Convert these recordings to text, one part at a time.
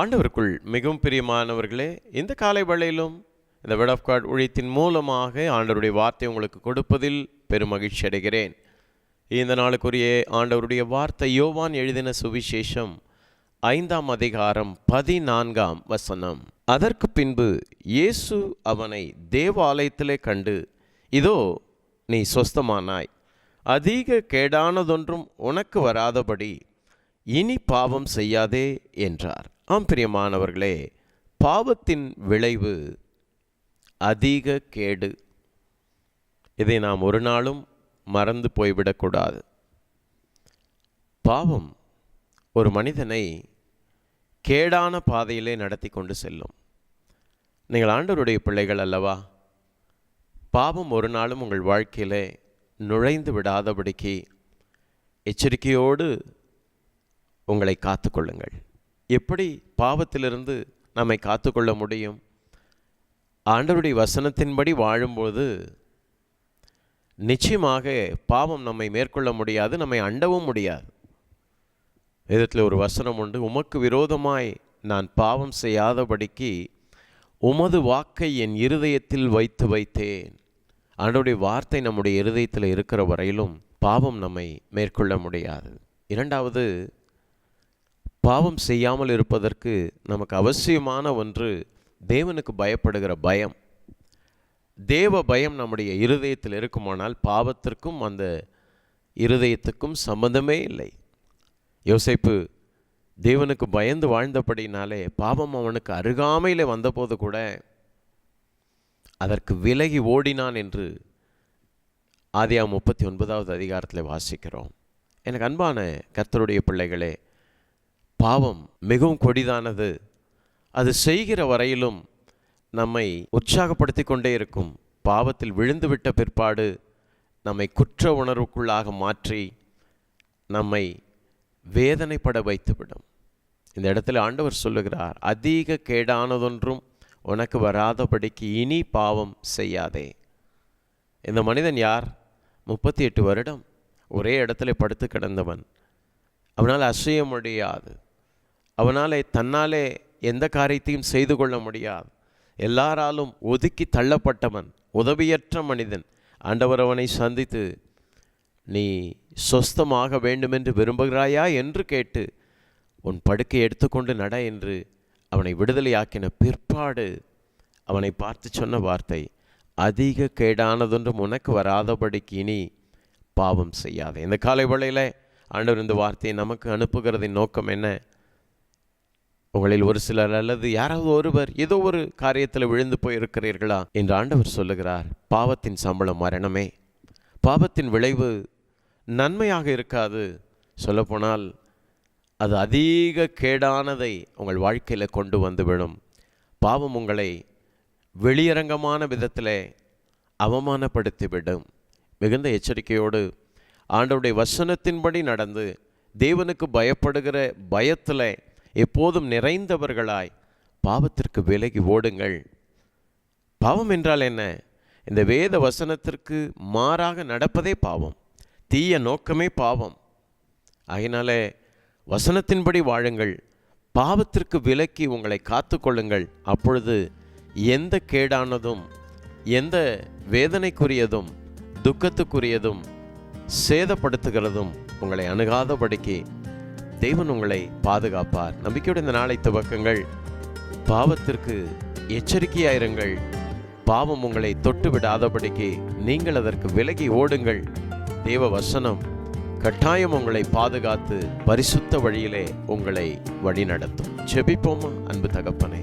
ஆண்டவருக்குள் மிகவும் பிரியமானவர்களே இந்த காலை வேளையிலும் இந்த வேர்ட் ஆஃப் காட் ஊழியத்தின் மூலமாக ஆண்டவருடைய வார்த்தை உங்களுக்கு கொடுப்பதில் பெரும் மகிழ்ச்சி அடைகிறேன். இந்த நாளுக்குரிய ஆண்டவருடைய வார்த்தை யோவான் எழுதின சுவிசேஷம் ஐந்தாம் அதிகாரம் பதினான்காம் வசனம். அதற்கு பின்பு இயேசு அவனை தேவாலயத்திலே கண்டு இதோ நீ சொஸ்தமானாய். அதிக கேடானதொன்றும் உனக்கு வராதபடி இனி பாவம் செய்யாதே என்றார். ஆம் பிரியமானவர்களே பாவத்தின் விளைவு அதிக கேடு. இதை நாம் ஒரு நாளும் மறந்து போய்விடக்கூடாது பாவம் ஒரு மனிதனை கேடான பாதையிலே நடத்தி கொண்டு செல்லும். நீங்கள் ஆண்டவருடைய பிள்ளைகள் அல்லவா? பாவம் ஒரு நாளும் உங்கள் வாழ்க்கையிலே நுழைந்து விடாதபடிக்கு எச்சரிக்கையோடு உங்களை காத்துக்கொள்ளுங்கள் எப்படி பாவத்திலிருந்து நம்மை காத்துக்கொள்ள முடியும்? ஆண்டவருடைய வசனத்தின்படி வாழும்போது நிச்சயமாக பாவம் நம்மை மேற்கொள்ள முடியாது நம்மை அண்டவும் முடியாது. விதத்தில் ஒரு வசனம் உண்டு உமக்கு விரோதமாய் நான் பாவம் செய்யாதபடிக்கு உமது வாக்கை என் இருதயத்தில் வைத்து வைத்தேன். ஆண்டவருடைய வார்த்தை நம்முடைய இருதயத்தில் இருக்கிற வரையிலும் பாவம் நம்மை மேற்கொள்ள முடியாது. இரண்டாவது பாவம் செய்யாமல் இருப்பதற்கு நமக்கு அவசியமான ஒன்று தேவனுக்கு பயப்படுகிற பயம். தேவ பயம் நம்முடைய இருதயத்தில் இருக்குமானால் பாவத்திற்கும் அந்த இருதயத்துக்கும் சம்மந்தமே இல்லை. யோசிப்பு தேவனுக்கு பயந்து வாழ்ந்தபடினாலே பாவம் அவனுக்கு அருகாமையில் வந்தபோது கூட அதற்கு விலகி ஓடினான் என்று ஆதியா முப்பத்தி ஒன்பதாவது அதிகாரத்தில் வாசிக்கிறோம். எனக்கு அன்பான கர்த்தருடைய பிள்ளைகளே பாவம் மிகவும் கொடிதானது. அது செய்கிற வரையிலும் நம்மை உற்சாகப்படுத்தி கொண்டே இருக்கும். பாவத்தில் விழுந்துவிட்ட பிற்பாடு நம்மை குற்ற உணர்வுக்குள்ளாக மாற்றி நம்மை வேதனைப்பட வைத்துவிடும். இந்த இடத்துல ஆண்டவர் சொல்லுகிறார் அதிக கேடானதொன்றும் உனக்கு வராதபடிக்கு இனி பாவம் செய்யாதே. இந்த மனிதன் யார்? முப்பத்தி எட்டு வருடம் ஒரே இடத்துல படுத்து கிடந்தவன். அவனால் அசைய முடியாது. அவனாலே தன்னாலே எந்த காரியத்தையும் செய்து கொள்ள முடியாது. எல்லாராலும் ஒதுக்கி தள்ளப்பட்டவன் உதவியற்ற மனிதன். ஆண்டவர் அவனை சந்தித்து நீ சொஸ்தமாக வேண்டுமென்று விரும்புகிறாயா? என்று கேட்டு உன் படுக்கை எடுத்துக்கொண்டு நட என்று அவனை விடுதலையாக்கின பிற்பாடு அவனை பார்த்து சொன்ன வார்த்தை அதிக கேடானதொன்றும் உனக்கு வராதபடிக்கு இனி பாவம் செய்யாதே. இந்த காலை வேளையில் ஆண்டவர் இந்த வார்த்தையை நமக்கு அனுப்புகிறதின் நோக்கம் என்ன? உங்களில் ஒரு சிலர் அல்லது யாராவது ஒருவர் ஏதோ ஒரு காரியத்தில் விழுந்து போய் இருக்கிறீர்களா என்று ஆண்டவர் சொல்லுகிறார் பாவத்தின் சம்பளம் மரணமே. பாவத்தின் விளைவு நன்மையாக இருக்காது. சொல்லப்போனால் அது அதிக கேடானதை உங்கள் வாழ்க்கையில் கொண்டு வந்துவிடும் பாவம் உங்களை வெளியரங்கமான விதத்தில் அவமானப்படுத்திவிடும். மிகுந்த எச்சரிக்கையோடு ஆண்டவுடைய வசனத்தின்படி நடந்து தேவனுக்கு பயப்படுகிற பயத்தில் எப்போதும் நிறைந்தவர்களாய் பாவத்திற்கு விலகி ஓடுங்கள். பாவம் என்றால் என்ன? இந்த வேத வசனத்திற்கு மாறாக நடப்பதே பாவம். தீய நோக்கமே பாவம். ஆகினாலே வசனத்தின்படி வாழுங்கள். பாவத்திற்கு விலக்கி உங்களை காத்து கொள்ளுங்கள். அப்பொழுது எந்த கேடானதும் எந்த வேதனைக்குரியதும் துக்கத்துக்குரியதும் சேதப்படுத்துகிறதும் உங்களை அணுகாதபடிக்கு தெய்வன் உங்களை பாதுகாப்பார். நம்பிக்கையோட இந்த நாளை துவக்கங்கள். பாவத்திற்கு எச்சரிக்கையாயிருங்கள். பாவம் உங்களை தொட்டு விடாதபடிக்கு நீங்கள் அதற்கு விலகி ஓடுங்கள். தேவ வசனம் கட்டாயம் உங்களை பாதுகாத்து பரிசுத்த வழியிலே உங்களை வழிநடத்தும். செபிப்போமா அன்பு தகப்பனே?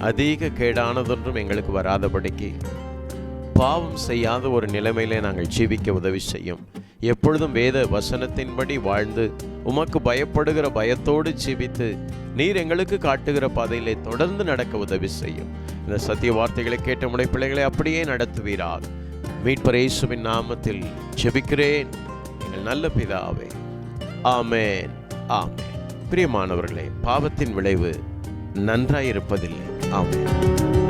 அதிக கேடானதொன்றும் எங்களுக்கு வராதபடிக்கு பாவம் செய்யாத ஒரு நிலைமையிலே நாங்கள் ஜீவிக்க உதவி செய்யும். எப்பொழுதும் வேத வசனத்தின்படி வாழ்ந்து உமக்கு பயப்படுகிற பயத்தோடு ஜீவித்து நீர் எங்களுக்கு காட்டுகிற பாதையிலே தொடர்ந்து நடக்க உதவி செய்யும். இந்த சத்திய வார்த்தைகளை கேட்ட முறை பிள்ளைகளை அப்படியே நடத்துவீராக. மீட்பர் இயேசுவின் நாமத்தில் ஜெபிக்கிறேன். எங்கள் நல்ல பிதாவே. ஆமேன். ஆமேன். பிரியமானவர்களே பாவத்தின் விளைவு நன்றாயிருப்பதில்லை. ஆமேன்.